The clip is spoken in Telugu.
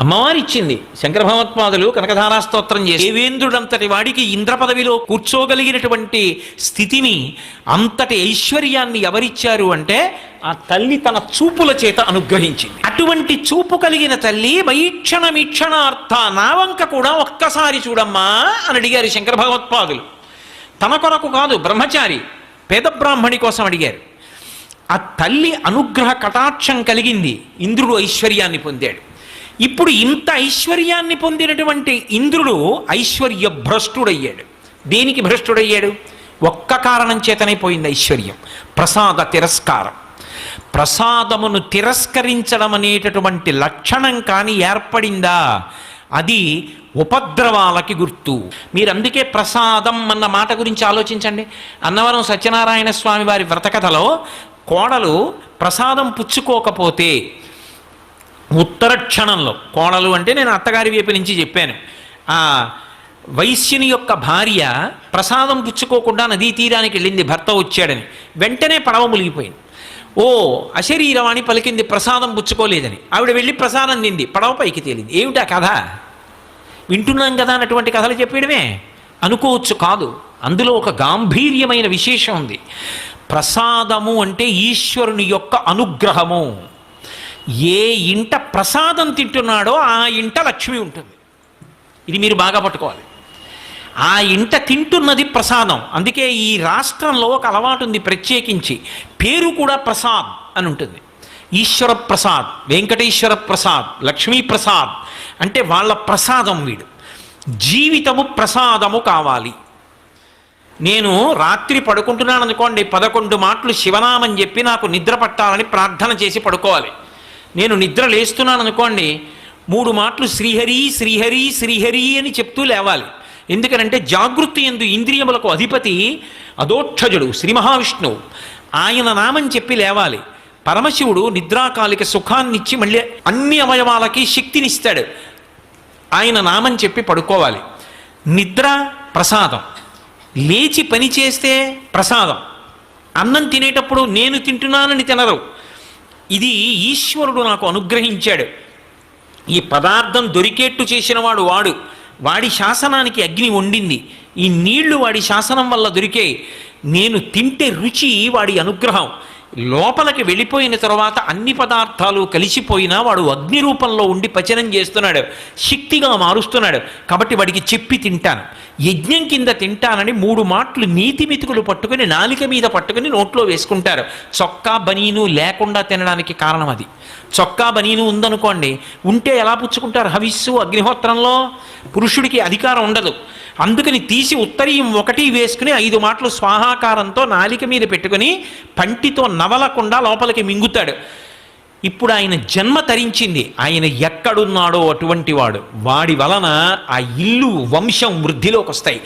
అమ్మవారి ఇచ్చింది. శంకర భగవత్పాదులు చేసి దేవేంద్రుడంతటి వాడికి ఇంద్ర పదవిలో కూర్చోగలిగినటువంటి స్థితిని అంతటి ఐశ్వర్యాన్ని ఎవరిచ్చారు అంటే ఆ తల్లి తన చూపుల చేత అనుగ్రహించింది. అటువంటి చూపు కలిగిన తల్లి వైక్షణమిక్షణార్థ మీక్షణార్థ కూడా ఒక్కసారి చూడమ్మా అని అడిగారు శంకర భగవత్పాదులు తన కొరకు కాదు బ్రహ్మచారి పేద బ్రాహ్మణి కోసం అడిగారు. ఆ తల్లి అనుగ్రహ కటాక్షం కలిగింది. ఇంద్రుడు ఐశ్వర్యాన్ని పొందాడు. ఇప్పుడు ఇంత ఐశ్వర్యాన్ని పొందినటువంటి ఇంద్రుడు ఐశ్వర్య భ్రష్టుడయ్యాడు. దేనికి భ్రష్టుడయ్యాడు? ఒక్క కారణం చేతనైపోయింది ఐశ్వర్యం. ప్రసాద తిరస్కారం. ప్రసాదమును తిరస్కరించడం అనేటటువంటి లక్షణం కానీ ఏర్పడిందా? అది ఉపద్రవాలకి గుర్తు. మీరు అందుకే ప్రసాదం అన్న మాట గురించి ఆలోచించండి. అన్నవరం సత్యనారాయణ స్వామి వారి వ్రతకథలో కోడలు ప్రసాదం పుచ్చుకోకపోతే ఉత్తర క్షణంలో కోడలు అంటే నేను అత్తగారి వైపు నుంచి చెప్పాను. ఆ వైశ్యుని యొక్క భార్య ప్రసాదం పుచ్చుకోకుండా నదీ తీరానికి వెళ్ళింది భర్త వచ్చాడని. వెంటనే పడవ మునిగిపోయింది. ఓ అశరీరవాణి పలికింది ప్రసాదం పుచ్చుకోలేదని. ఆవిడ వెళ్ళి ప్రసాదం నింది పడవ పైకి తేలింది. ఏమిటా కథ? వింటున్నాం కదా అన్నటువంటి కథలు చెప్పేయడమే. అనుకోవచ్చు కాదు. అందులో ఒక గాంభీర్యమైన విశేషం ఉంది. ప్రసాదము అంటే ఈశ్వరుని యొక్క అనుగ్రహము. ఏ ఇంట ప్రసాదం తింటున్నాడో ఆ ఇంట లక్ష్మి ఉంటుంది. ఇది మీరు బాగా పట్టుకోవాలి. ఆ ఇంట తింటున్నది ప్రసాదం. అందుకే ఈ రాష్ట్రంలో ఒక అలవాటు ఉంది ప్రత్యేకించి. పేరు కూడా ప్రసాద్ అని ఉంటుంది. ఈశ్వర ప్రసాద్ వెంకటేశ్వర ప్రసాద్ లక్ష్మీ ప్రసాద్ అంటే వాళ్ళ ప్రసాదం వీడు. జీవితము ప్రసాదము కావాలి. నేను రాత్రి పడుకుంటున్నాను అనుకోండి పదకొండు మాటలు శివనామని చెప్పి నాకు నిద్ర పట్టాలని ప్రార్థన చేసి పడుకోవాలి. నేను నిద్ర లేస్తున్నాను అనుకోండి మూడు మాటలు శ్రీహరి శ్రీహరి శ్రీహరి అని చెప్తూ లేవాలి. ఎందుకనంటే జాగృతి ఎందు ఇంద్రియములకు అధిపతి అదోక్షజుడు శ్రీ మహావిష్ణువు. ఆయన నామం చెప్పి లేవాలి. పరమశివుడు నిద్రాకాలిక సుఖాన్నిచ్చి మళ్ళీ అన్ని అవయవాలకి శక్తినిస్తాడు. ఆయన నామం చెప్పి పడుకోవాలి. నిద్ర ప్రసాదం. లేచి పని చేస్తే ప్రసాదం. అన్నం తినేటప్పుడు నేను తింటున్నానని తినరు. ఇది ఈశ్వరుడు నాకు అనుగ్రహించాడు. ఈ పదార్థం దొరికేట్టు చేసినవాడు వాడు. వాడి శాసనానికి అగ్ని వండింది. ఈ నీళ్ళు వాడి శాసనం వల్ల దొరికే నేను తింటే రుచి వాడి అనుగ్రహం. లోపలికి వెళ్ళిపోయిన తర్వాత అన్ని పదార్థాలు కలిసిపోయినా వాడు అగ్ని రూపంలో ఉండి పచనం చేస్తున్నాడు శక్తిగా మారుస్తున్నాడు. కాబట్టి వాడికి చెప్పి తింటాను. యజ్ఞం కింద తింటానని మూడు మాటలు నీతి మితుకులు పట్టుకుని నాలిక మీద పట్టుకుని నోట్లో వేసుకుంటారు. చొక్కా బనీను లేకుండా తినడానికి కారణం అది. చొక్కా బనీను ఉందనుకోండి ఉంటే ఎలా పుచ్చుకుంటారు హవిస్సు అగ్నిహోత్రంలో? పురుషుడికి అధికారం ఉండదు. అందుకని తీసి ఉత్తరీయం ఒకటి వేసుకుని ఐదు మాటలు స్వాహాకారంతో నాలిక మీద పెట్టుకుని పంటితో నవలకుండా లోపలికి మింగుతాడు. ఇప్పుడు ఆయన జన్మ తరించింది. ఆయన ఎక్కడున్నాడో అటువంటి వాడు. వాడి వలన ఆ ఇల్లు వంశం వృద్ధిలోకి వస్తాయి.